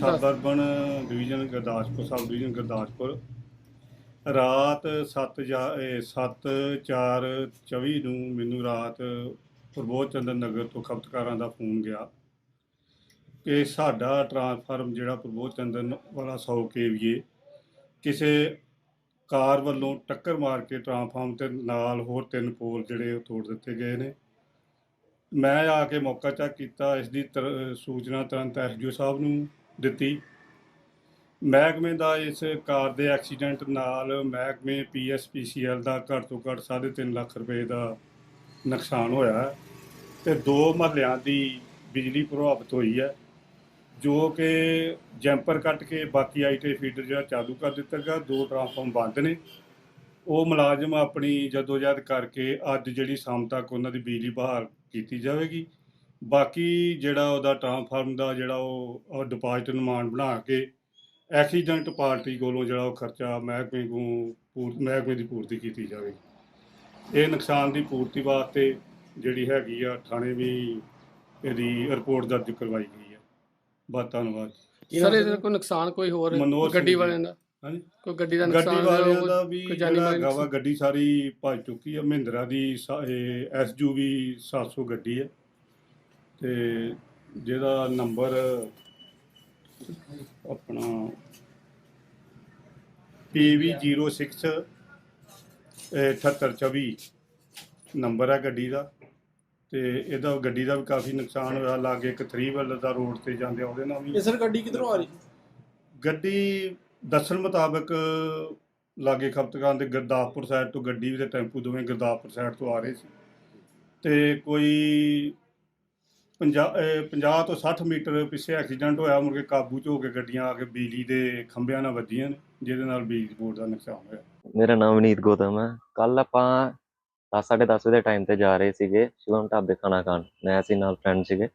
Sub urban division Gurdaspur sub division Gurdaspur. ਰਾਤ 7 7 4 24 ਨੂੰ ਮੈਨੂੰ ਰਾਤ ਪ੍ਰਬੋਧ ਚੰਦਰ ਨਗਰ ਤੋਂ ਖਪਤਕਾਰਾਂ ਦਾ ਫੋਨ ਗਿਆ ਕਿ ਸਾਡਾ ਟਰਾਂਸਫਾਰਮ ਜਿਹੜਾ ਪ੍ਰਬੋਧ ਚੰਦਰ ਨ- ਵਾਲਾ 100 ਕੇਵੀਏ ਕਿਸੇ ਕਾਰ ਵੱਲੋਂ ਟੱਕਰ ਮਾਰ ਕੇ ਟਰਾਂਸਫਾਰਮ ਤੇ ਨਾਲ ਹੋਰ ਤਿੰਨ ਪੋਲ ਜਿਹੜੇ ਉਹ ਤੋੜ ਦਿੱਤੇ ਗਏ ਨੇ। ਮੈਂ ਆ ਕੇ ਮੌਕਾ ਚੈੱਕ ਕੀਤਾ ਇਸ ਦੀ ਤਰ- ਸੂਚਨਾ ਤੁਰੰਤ ਐਸਡੀਓ ਸਾਹਿਬ ਨੂੰ ਦਿੱਤੀ। ਮਹਿਕਮੇ ਦਾ ਇਸ ਕਾਰ ਦੇ ਐਕਸੀਡੈਂਟ ਨਾਲ ਮਹਿਕਮੇ ਪੀਐਸਪੀਸੀਐਲ ਦਾ ਘੱਟ ਤੋਂ ਘੱਟ 3.5 ਲੱਖ ਰੁਪਏ ਦਾ ਨੁਕਸਾਨ ਹੋਇਆ ਹੈ ਤੇ ਦੋ ਮਹੱਲਿਆਂ ਦੀ ਬਿਜਲੀ ਪ੍ਰਭਾਵਿਤ ਹੋਈ ਹੈ, ਜੋ ਕਿ ਜੈਂਪਰ ਕੱਟ ਕੇ ਬਾਕੀ ਆਈਟੀ ਫੀਡਰ ਜਿਹੜਾ ਚਾਲੂ ਕਰ ਦਿੱਤਾ ਗਿਆ, ਦੋ ਟਰਾਂਸਫਾਰਮ ਬੰਦ ਨੇ। ਉਹ ਮੁਲਾਜ਼ਮ ਆਪਣੀ ਜਦੋਜਹਿਦ ਕਰਕੇ ਅੱਜ ਜਿਹੜੀ ਸ਼ਾਮ ਤੱਕ ਉਹਨਾਂ ਦੀ ਬਿਜਲੀ ਬਹਾਲ ਕੀਤੀ ਜਾਵੇਗੀ। ਬਾਕੀ ਜਿਹੜਾ ਉਹਦਾ ਟਰਾਂਸਫਾਰਮ ਦਾ ਜਿਹੜਾ ਉਹ ਡਿਪੋਜ਼ਿਟ ਨਿਮਾਨ ਬਣਾ ਕੇ ਐਕਸੀਡੈਂਟ ਪਾਰਟੀ ਕੋਲੋਂ ਜਿਹੜਾ ਉਹ ਖਰਚਾ ਮਹਿਕਮੇ ਨੂੰ ਪੂਰ ਮਹਿਕਮੇ ਦੀ ਪੂਰਤੀ ਕੀਤੀ ਜਾਵੇਗੀ ਇਹ ਨੁਕਸਾਨ ਦੀ ਪੂਰਤੀ ਵਾਸਤੇ ਜਿਹੜੀ ਹੈਗੀ ਆ ਥਾਣੇ ਵੀ ਇਹਦੀ ਰਿਪੋਰਟ ਦਰਜ ਕਰਵਾਈ ਗਈ ਹੈ ਬਹੁਤ ਧੰਨਵਾਦ ਸਰ ਇਹਦਾ ਕੋਈ ਨੁਕਸਾਨ ਕੋਈ ਹੋਰ ਗੱਡੀ ਵਾਲਿਆਂ ਦਾ? ਹਾਂਜੀ? ਕੋਈ ਗੱਡੀ ਦਾ ਗੱਡੀ ਨੁਕਸਾਨ ਵਾਲਿਆਂ ਉਹ ਦਾ ਵੀ ਜਿਹੜਾ ਮਾਲੀ ਹੈਗਾ ਵਾ ਗੱਡੀ ਸਾਰੀ ਭੱਜ ਚੁੱਕੀ ਹੈ ਮਹਿੰਦਰਾ ਦੀ ਐਸਯੂਵੀ 700 ਗੱਡੀ ਹੈ ਤੇ ਜਿਹਦਾ ਨੰਬਰ ਆਪਣਾ PV06 7824 ਨੰਬਰ ਹੈ ਗੱਡੀ ਦਾ ਤੇ ਇਹਦਾ ਗੱਡੀ ਦਾ ਵੀ ਕਾਫੀ ਨੁਕਸਾਨ ਹੋਇਆ ਲਾਗੇ ਇੱਕ 3 ਵੀਲਰ ਦਾ ਰੋਡ ਤੇ ਜਾਂਦੇ ਆ, ਉਹਦੇ ਨਾਲ ਵੀ। ਇਹ ਸਰ ਗੱਡੀ ਕਿੱਧਰੋਂ ਆ ਰਹੀ ਗੱਡੀ ਦੱਸਣ ਮੁਤਾਬਕ ਲਾਗੇ ਖਪਤਕਾਂ ਦੇ ਗੁਰਦਾਸਪੁਰ ਸਾਈਡ ਤੋਂ ਗੱਡੀ ਵੀ ਤੇ ਟੈਂਪੂ ਦੋਵੇਂ ਗੁਰਦਾਸਪੁਰ ਸਾਈਡ ਤੋਂ ਆ ਰਹੇ ਸੀ। ਤੇ ਕੋਈ 50 50 ਤੋਂ 60 ਮੀਟਰ ਪਿੱਛੇ ਐਕਸੀਡੈਂਟ ਹੋਇਆ, ਮੁੜ ਕੇ ਕਾਬੂ ਚ ਹੋ ਕੇ ਗੱਡੀਆਂ ਆ ਕੇ ਬਿਜਲੀ ਦੇ ਖੰਭਿਆਂ ਨਾਲ ਵੱਜੀਆਂ ਨੇ, ਜਿਹਦੇ ਨਾਲ ਬਿਜਲੀ ਬੋਰਡ ਦਾ ਨੁਕਸਾਨ ਹੋਇਆ। ਮੇਰਾ ਨਾਮ ਵਿਨੀਤ ਗੌਤਮ ਹੈ। ਕੱਲ ਆਪਾਂ 10:30 ਦਸ ਦੇ ਟਾਈਮ ਤੇ ਜਾ ਰਹੇ ਸੀਗੇ, ਸ਼ਿਵਮ ਢਾਬੇ ਖਾਣਾ ਖਾਣ। ਮੈਂ ਸੀ ਨਾਲ ਫਰੈਂਡ ਸੀਗੇ।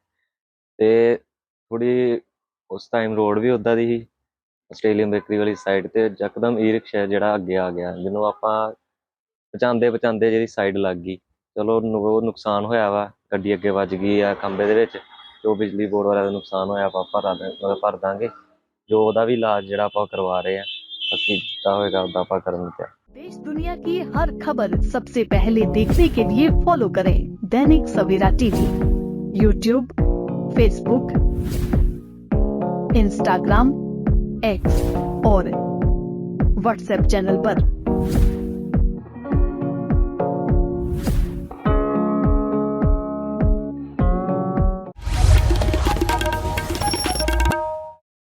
ਤੇ ਥੋੜੀ ਉਸ ਟਾਈਮ ਰੋਡ ਵੀ ਉਦਾਂ ਦੀ ਸੀ, ਆਸਟ੍ਰੇਲੀਅਨ ਬੇਕਰੀ ਵਾਲੀ ਸਾਈਡ ਤੇ ਯਕਦਮ ਈ ਰਿਕਸ਼ਾ ਜਿਹੜਾ ਅੱਗੇ ਆ ਗਿਆ, ਜਿਹਨੂੰ ਆਪਾਂ ਪਹੁੰਚਾਉਂਦੇ ਪਹੁੰਚਾਉਂਦੇ ਜਿਹੜੀ ਸਾਈਡ ਲੱਗ ਗਈ। ਚਲੋ ਉਹ ਨੁਕਸਾਨ ਹੋਇਆ ਵਾ। ਗੱਡੀ ਅੱਗੇ ਵੱਜ ਗਈ ਆ ਖੰਭੇ ਦੇ ਵਿੱਚ ਜੋ ਬਿਜਲੀ ਬੋਰਡ ਵਾਲਿਆਂ ਦਾ ਨੁਕਸਾਨ ਹੋਇਆ ਆਪਾਂ ਭਰਾ ਦੇ ਮਤਲਬ ਭਰ ਦਾਂਗੇ ਜੋ ਉਹਦਾ ਵੀ ਇਲਾਜ ਜਿਹੜਾ ਆਪਾਂ ਕਰਵਾ ਰਹੇ ਆ ਬਾਕੀ ਜਿੱਦਾਂ ਹੋਏਗਾ ਉਹਦਾ ਆਪਾਂ ਕਰਨ ਤੇ देश दुनिया की हर खबर सबसे पहले देखने के लिए फॉलो करें Dainik Savera TV YouTube Facebook Instagram X और व्हाट्सएप चैनल पर।